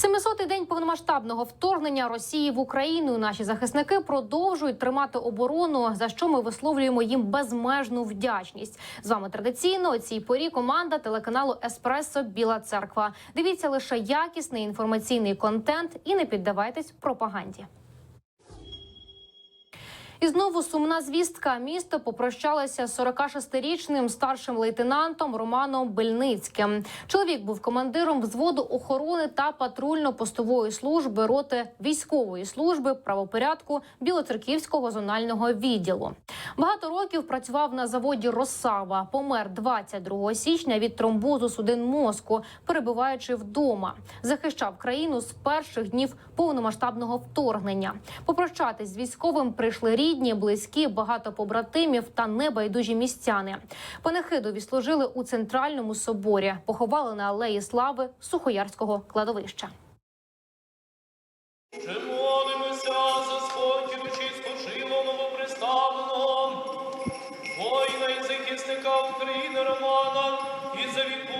700-й день повномасштабного вторгнення Росії в Україну. Наші захисники продовжують тримати оборону, за що ми висловлюємо їм безмежну вдячність. З вами традиційно о цій порі команда телеканалу Еспресо Біла Церква. Дивіться лише якісний інформаційний контент і не піддавайтесь пропаганді. І знову сумна звістка. Місто попрощалося з 46-річним старшим лейтенантом Романом Бельницьким. Чоловік був командиром взводу охорони та патрульно-постової служби роти військової служби правопорядку Білоцерківського зонального відділу. Багато років працював на заводі Росава. Помер 22 січня від тромбозу судин мозку, перебуваючи вдома. Захищав країну з перших днів повномасштабного вторгнення. Попрощатись з військовим прийшли рідні, близькі, багато побратимів та небайдужі містяни. Панихиду відслужили у центральному соборі. Поховали на алеї слави Сухоярського кладовища. України Романа, і за відпущення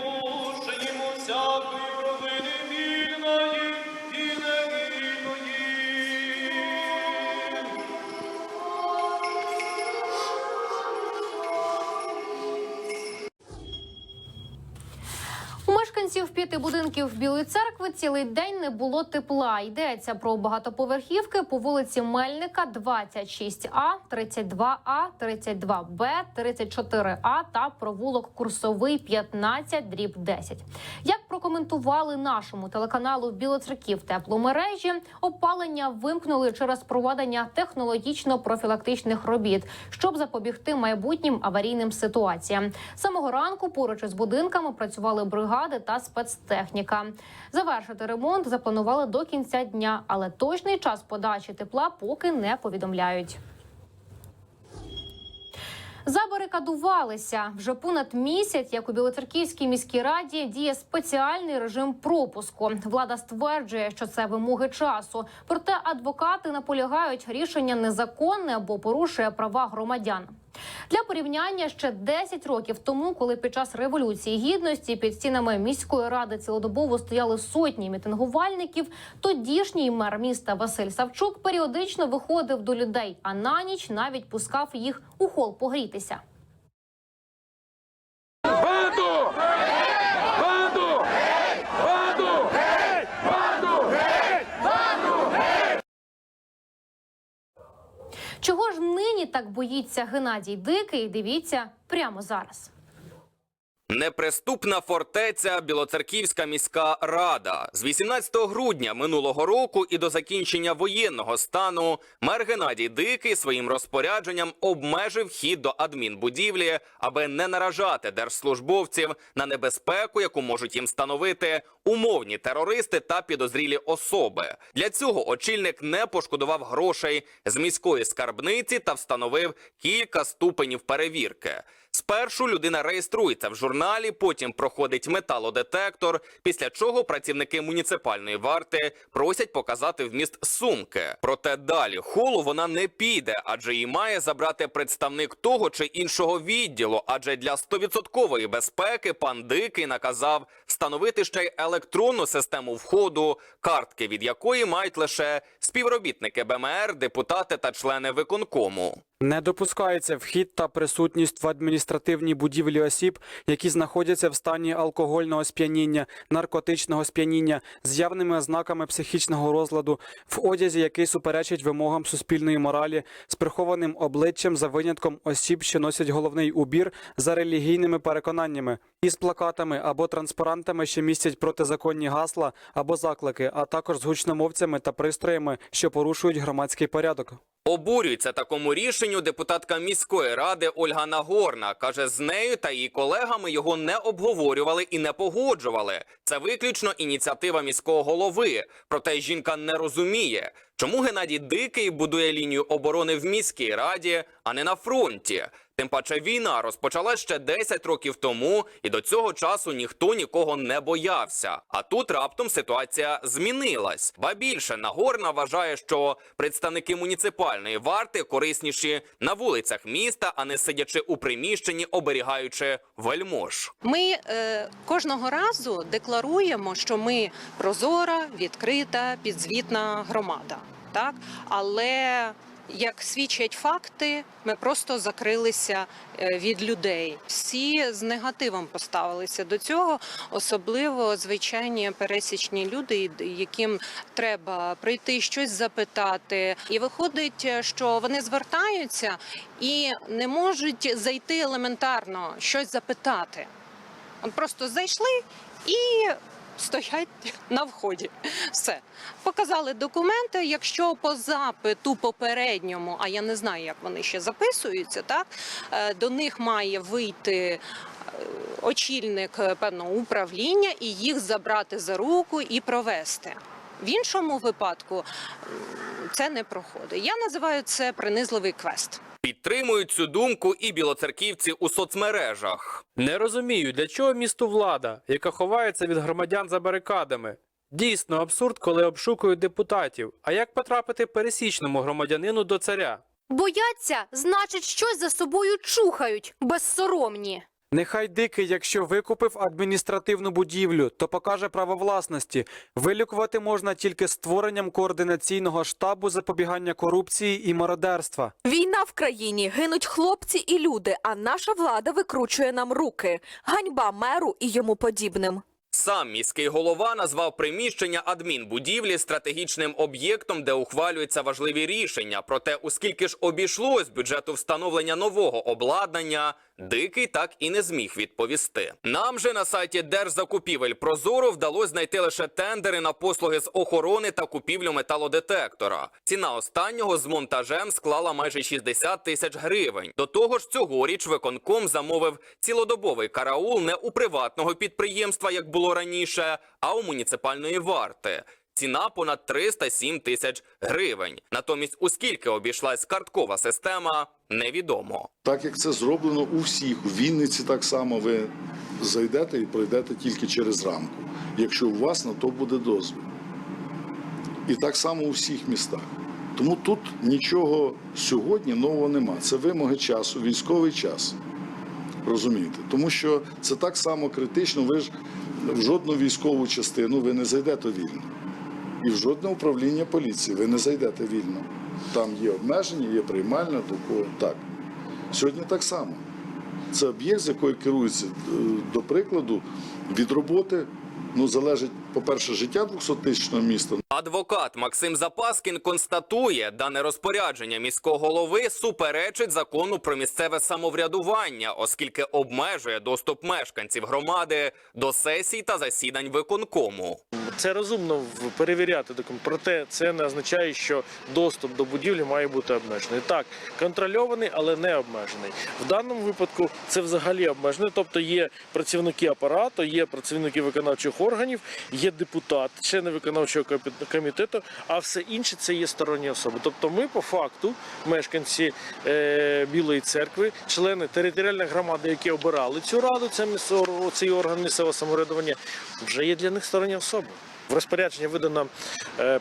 мешканців п'яти будинків Білої церкви цілий день не було тепла. Йдеться про багатоповерхівки по вулиці Мельника 26А, 32А, 32Б, 34А та провулок Курсовий 15 дріб 10. Як прокоментували нашому телеканалу Білоцерків тепломережі, опалення вимкнули через проведення технологічно-профілактичних робіт, щоб запобігти майбутнім аварійним ситуаціям. Самого ранку поруч із будинками працювали бригади та спецтехніка. Завершити ремонт запланували до кінця дня, але точний час подачі тепла поки не повідомляють. Забарикадувалися вже понад місяць, як у Білоцерківській міській раді діє спеціальний режим пропуску. Влада стверджує, що це вимоги часу. Проте адвокати наполягають, рішення незаконне або порушує права громадян. Для порівняння ще 10 років тому, коли під час революції гідності під стінами міської ради цілодобово стояли сотні мітингувальників, тодішній мер міста Василь Савчук періодично виходив до людей, а на ніч навіть пускав їх у хол погрітися. Банду! Банду! Банду! Чого ж нині так боїться Геннадій Дикий? Дивіться прямо зараз. Неприступна фортеця Білоцерківська міська рада з 18 грудня минулого року і до закінчення воєнного стану мер Геннадій Дикий своїм розпорядженням обмежив вхід до адмінбудівлі, аби не наражати держслужбовців на небезпеку, яку можуть їм становити умовні терористи та підозрілі особи. Для цього очільник не пошкодував грошей з міської скарбниці та встановив кілька ступенів перевірки. Спершу людина реєструється в журналі, потім проходить металодетектор, після чого працівники муніципальної варти просять показати вміст сумки. Проте далі холу вона не піде, адже її має забрати представник того чи іншого відділу. Адже для 100% безпеки пан Дикий наказав встановити ще й електронну систему входу, картки від якої мають лише співробітники БМР, депутати та члени виконкому. Не допускається вхід та присутність в адміністративній будівлі осіб, які знаходяться в стані алкогольного сп'яніння, наркотичного сп'яніння з явними ознаками психічного розладу, в одязі, який суперечить вимогам суспільної моралі, з прихованим обличчям за винятком осіб, що носять головний убір за релігійними переконаннями, із плакатами або транспарантами, що містять протизаконні гасла або заклики, а також з гучномовцями та пристроями, що порушують громадський порядок. Обурюється такому рішенню депутатка міської ради Ольга Нагорна. Каже, з нею та її колегами його не обговорювали і не погоджували. Це виключно ініціатива міського голови. Проте жінка не розуміє, чому Геннадій Дикий будує лінію оборони в міській раді, а не на фронті. Тим паче війна розпочалась ще 10 років тому, і до цього часу ніхто нікого не боявся. А тут раптом ситуація змінилась. Ба більше Нагорна вважає, що представники муніципальної варти корисніші на вулицях міста, а не сидячи у приміщенні, оберігаючи вельмож. Ми е, кожного разу декларуємо, що ми прозора, відкрита, підзвітна громада. Так, але як свідчать факти, ми просто закрилися е, від людей. Всі з негативом поставилися до цього, особливо звичайні пересічні люди, яким треба прийти щось запитати. І виходить, що вони звертаються і не можуть зайти елементарно щось запитати. Просто зайшли і стоять на вході. Все. Показали документи. Якщо по запиту попередньому, а я не знаю, як вони ще записуються, так е, до них має вийти. е, Очільник е, певного управління і їх забрати за руку і провести. В іншому випадку це не проходить. Я називаю це принизливий квест. Підтримують цю думку і білоцерківці у соцмережах. Не розумію, для чого місту влада, яка ховається від громадян за барикадами. Дійсно абсурд, коли обшукують депутатів. А як потрапити пересічному громадянину до царя? Бояться, значить, щось за собою чухають, безсоромні. Нехай дикий, якщо викупив адміністративну будівлю, то покаже право власності. Вилікувати можна тільки створенням координаційного штабу запобігання корупції і мародерства. Війна в країні, гинуть хлопці і люди, а наша влада викручує нам руки. Ганьба меру і йому подібним. Сам міський голова назвав приміщення адмінбудівлі стратегічним об'єктом, де ухвалюються важливі рішення. Проте, оскільки ж обійшлось бюджету встановлення нового обладнання, дикий так і не зміг відповісти. Нам же на сайті Держзакупівель Прозоро вдалося знайти лише тендери на послуги з охорони та купівлю металодетектора. Ціна останнього з монтажем склала майже 60 тисяч гривень. До того ж, цьогоріч виконком замовив цілодобовий караул не у приватного підприємства, як було раніше, а у муніципальної варти. Ціна понад 307 тисяч гривень. Натомість, у скільки обійшлась карткова система, невідомо. Так як це зроблено у всіх, у Вінниці так само ви зайдете і пройдете тільки через рамку, якщо у вас на то буде дозвіл. І так само у всіх містах. Тому тут нічого сьогодні нового нема. Це вимоги часу, військовий час. Розумієте? Тому що це так само критично. Ви ж в жодну військову частину ви не зайдете вільно. І в жодне управління поліції ви не зайдете вільно. Там є обмеження, є приймальна, до кого так. Сьогодні так само. Це об'єкт, з якою керується, е, до прикладу, від роботи. Ну, залежить, по-перше, життя 200-тисячного міста. Адвокат Максим Запаскін констатує, дане розпорядження міського голови суперечить закону про місцеве самоврядування, оскільки обмежує доступ мешканців громади до сесій та засідань виконкому. Це розумно перевіряти документ. Проте це не означає, що доступ до будівлі має бути обмежений. Так, контрольований, але не обмежений. В даному випадку це взагалі обмежений. Тобто є працівники апарату, є працівники виконавчих органів, є депутат, члени виконавчого комітету, а все інше це є сторонні особи. Тобто, ми по факту, мешканці е, Білої церкви, члени територіальної громади, які обирали цю раду, це цей орган місцевого самоврядування, вже є для них сторонні особи. В розпорядження видано е,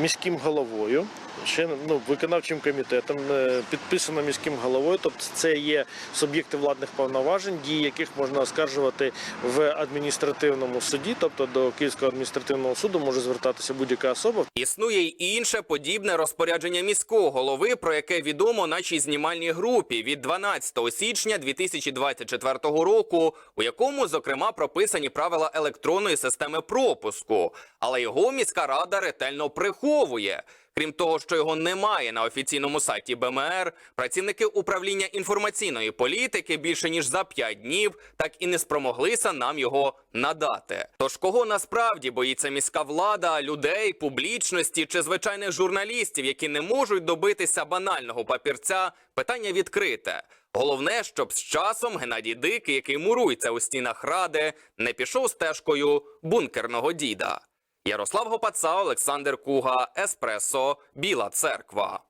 міським головою. Ще ну, виконавчим комітетом е, підписано міським головою, тобто це є суб'єкти владних повноважень, дії яких можна оскаржувати в адміністративному суді, тобто до Київського адміністративного суду може звертатися будь-яка особа. Існує й інше подібне розпорядження міського голови, про яке відомо нашій знімальній групі від 12 січня 2024 року, у якому зокрема прописані правила електронної системи пропуску, але його міська рада ретельно приховує. Крім того, що його немає на офіційному сайті БМР, працівники управління інформаційної політики більше ніж за 5 днів так і не спромоглися нам його надати. Тож кого насправді боїться міська влада, людей, публічності чи звичайних журналістів, які не можуть добитися банального папірця, питання відкрите. Головне, щоб з часом Геннадій Дикий, який мурується у стінах ради, не пішов стежкою бункерного діда. Ярослав Гопаца, Олександр Куга, Еспресо, Біла Церква.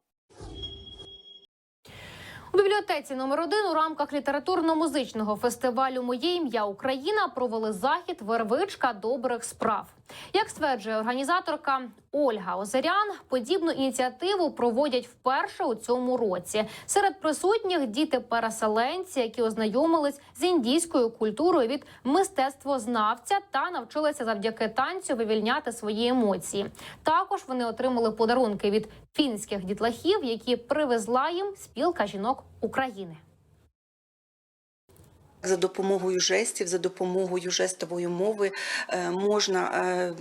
У бібліотеці номер 1 у рамках літературно-музичного фестивалю Моє ім'я Україна провели захід Вервичка добрих справ. Як стверджує організаторка Ольга Озерян, подібну ініціативу проводять вперше у цьому році. Серед присутніх діти-переселенці, які ознайомились з індійською культурою від мистецтвознавця та навчилися завдяки танцю вивільняти свої емоції. Також вони отримали подарунки від фінських дітлахів, які привезла їм спілка жінок України. За допомогою жестів, за допомогою жестової мови е, можна е,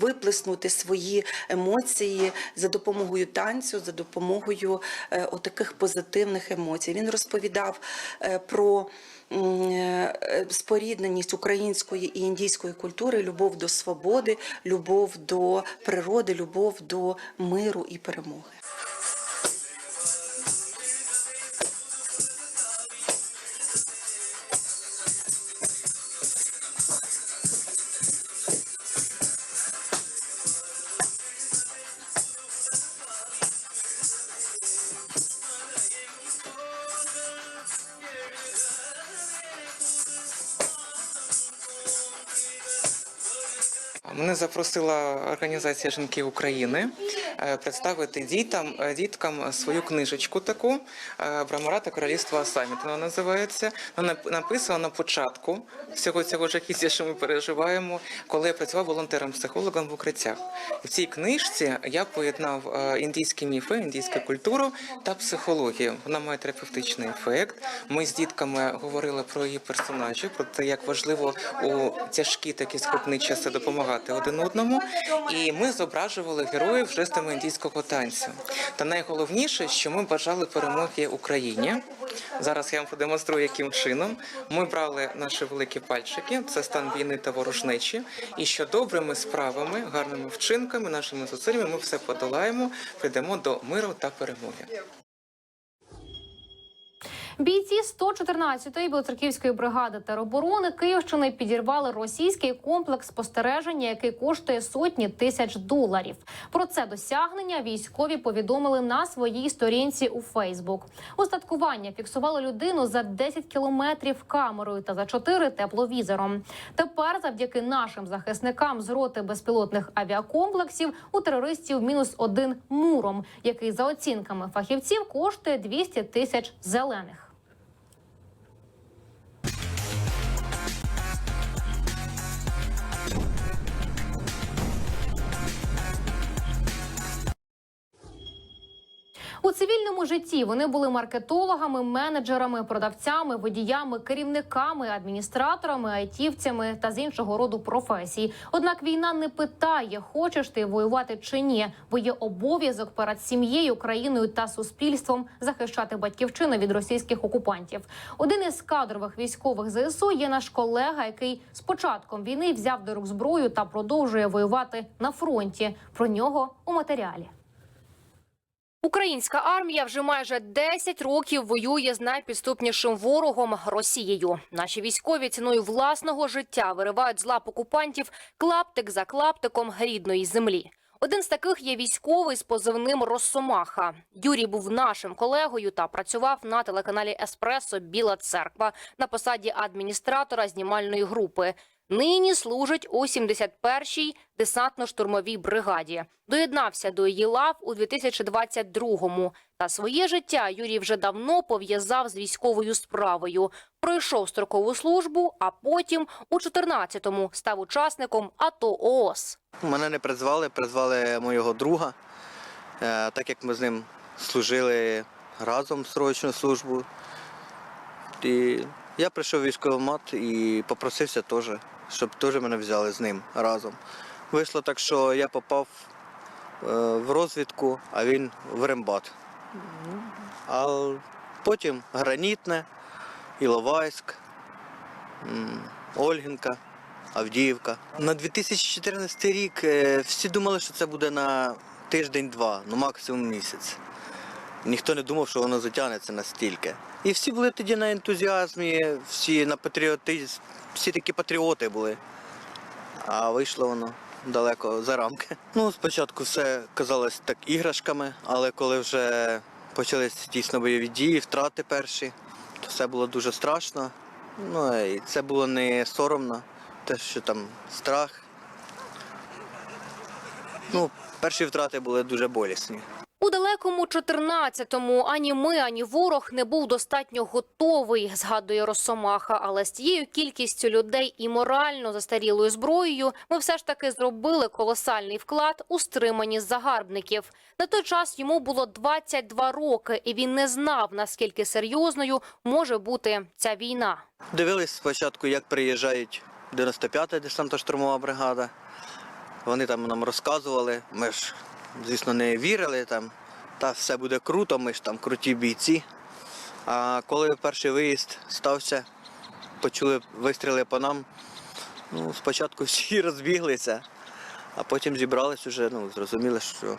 виплеснути свої емоції за допомогою танцю, за допомогою е, отаких позитивних емоцій. Він розповідав про спорідненість української і індійської культури, любов до свободи, любов до природи, любов до миру і перемоги. Запросила організація Жінки України представити дітям е, діткам свою книжечку таку е, Брамарата Королівства Асаміт. Вона називається. Вона нап- написана на початку всього цього жахіття, що ми переживаємо, коли я працював волонтером-психологом в укриттях. В цій книжці я поєднав е, індійські міфи, індійську культуру та психологію. Вона має терапевтичний ефект. Ми з дітками говорили про її персонажів, про те, як важливо у тяжкі такі скрутні часи допомагати один одному. І ми зображували героїв жестами індійського танцю. Та найголовніше, що ми бажали перемоги Україні. Зараз я вам продемонструю, яким чином ми брали наші великі пальчики, це стан війни та ворожнечі. І що добрими справами, гарними вчинками, нашими зусиллями ми все подолаємо, прийдемо до миру та перемоги. Бійці 114-ї білоцерківської бригади тероборони Київщини підірвали російський комплекс спостереження, який коштує сотні тисяч доларів. Про це досягнення військові повідомили на своїй сторінці у Фейсбук. Устаткування фіксувало людину за 10 кілометрів камерою та за 4 тепловізором. Тепер, завдяки нашим захисникам з роти безпілотних авіакомплексів, у терористів мінус один муром, який за оцінками фахівців коштує 200 тисяч зелених. У цивільному житті вони були маркетологами, менеджерами, продавцями, водіями, керівниками, адміністраторами, айтівцями та з іншого роду професій. Однак війна не питає, хочеш ти воювати чи ні, бо є обов'язок перед сім'єю, країною та суспільством захищати батьківщину від російських окупантів. Один із кадрових військових ЗСУ є наш колега, який з початком війни взяв до рук зброю та продовжує воювати на фронті. Про нього у матеріалі. Українська армія вже майже 10 років воює з найпідступнішим ворогом Росією. Наші військові ціною власного життя виривають з лап окупантів клаптик за клаптиком рідної землі. Один з таких є військовий з позивним Росомаха. Юрій був нашим колегою та працював на телеканалі Еспресо Біла Церква на посаді адміністратора знімальної групи. Нині служить у 71-й десантно-штурмовій бригаді. Доєднався до її лав у 2022-му. Та своє життя Юрій вже давно пов'язав з військовою справою. Пройшов строкову службу, а потім у 14-му став учасником АТО ООС. Мене не призвали, призвали моєго друга, е, так як ми з ним служили разом срочну службу. І я прийшов в військкомат і попросився теж, щоб теж мене взяли з ним разом. Вийшло так, що я попав е, в розвідку, а він в Рембат. А потім Гранітне, Іловайськ, Ольгінка. Авдіївка. На 2014 рік е, всі думали, що це буде на тиждень-два, ну максимум місяць. Ніхто не думав, що воно затягнеться настільки. І всі були тоді на ентузіазмі, всі на патріотизм, всі такі патріоти були. А вийшло воно далеко за рамки. Ну, спочатку все казалось так іграшками, але коли вже почалися дійсно бойові дії, втрати перші. То все було дуже страшно. Ну і це було не соромно, те, що там страх. Ну, перші втрати були дуже болісні. Далекому 14-му ані ми, ані ворог не був достатньо готовий, згадує Росомаха. Але з тією кількістю людей і морально застарілою зброєю ми все ж таки зробили колосальний вклад у стриманість загарбників. На той час йому було 22 роки, і він не знав, наскільки серйозною може бути ця війна. Дивились спочатку, як приїжджають 95-та десантно-штурмова бригада. Вони там нам розказували. Ми ж, звісно, не вірили там. Та все буде круто, ми ж там круті бійці. А коли перший виїзд стався, почули вистріли по нам. Ну, спочатку всі розбіглися, а потім зібрались уже, ну, зрозуміли, що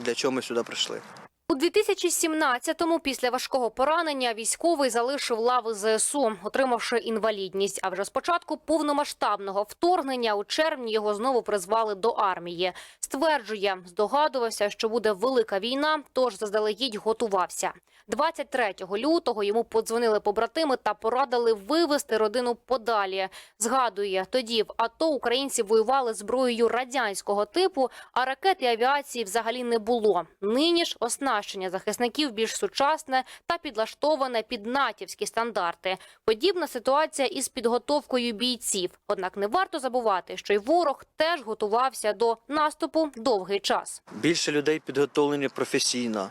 для чого ми сюди прийшли. У 2017-му після важкого поранення військовий залишив лави ЗСУ, отримавши інвалідність. А вже з початку повномасштабного вторгнення у червні його знову призвали до армії. Стверджує, здогадувався, що буде велика війна, тож заздалегідь готувався. 23 лютого йому подзвонили побратими та порадили вивезти родину подалі. Згадує, тоді в АТО українці воювали зброєю радянського типу, а ракет і авіації взагалі не було. Нині ж оснащення захисників більш сучасне та підлаштоване під натівські стандарти. Подібна ситуація із підготовкою бійців. Однак не варто забувати, що й ворог теж готувався до наступу довгий час. Більше людей підготовлені професійно.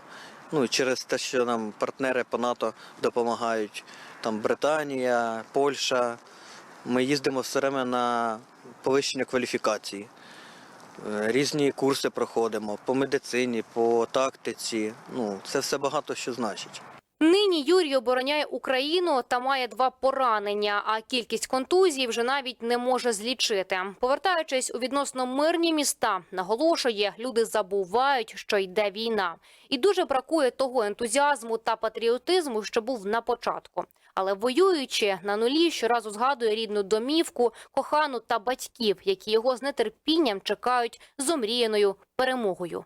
Ну, через те, що нам партнери по НАТО допомагають. Там Британія, Польща. Ми їздимо все время на повищення кваліфікації. Е, Різні курси проходимо по медицині, по тактиці. Ну, це все багато що значить. Нині Юрій обороняє Україну та має два поранення, а кількість контузій вже навіть не може злічити. Повертаючись у відносно мирні міста, наголошує, люди забувають, що йде війна, і дуже бракує того ентузіазму та патріотизму, що був на початку. Але воюючи на нулі, щоразу згадує рідну домівку, кохану та батьків, які його з нетерпінням чекають з омріяною перемогою.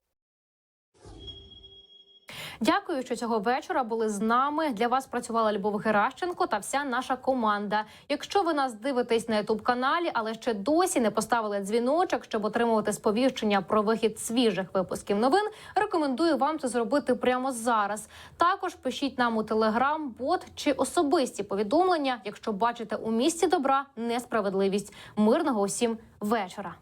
Дякую, що цього вечора були з нами. Для вас працювала Любов Геращенко та вся наша команда. Якщо ви нас дивитесь на ютуб каналі, але ще досі не поставили дзвіночок, щоб отримувати сповіщення про вихід свіжих випусків новин, рекомендую вам це зробити прямо зараз. Також пишіть нам у телеграм, бот чи особисті повідомлення, якщо бачите у місті добра несправедливість. Мирного усім вечора.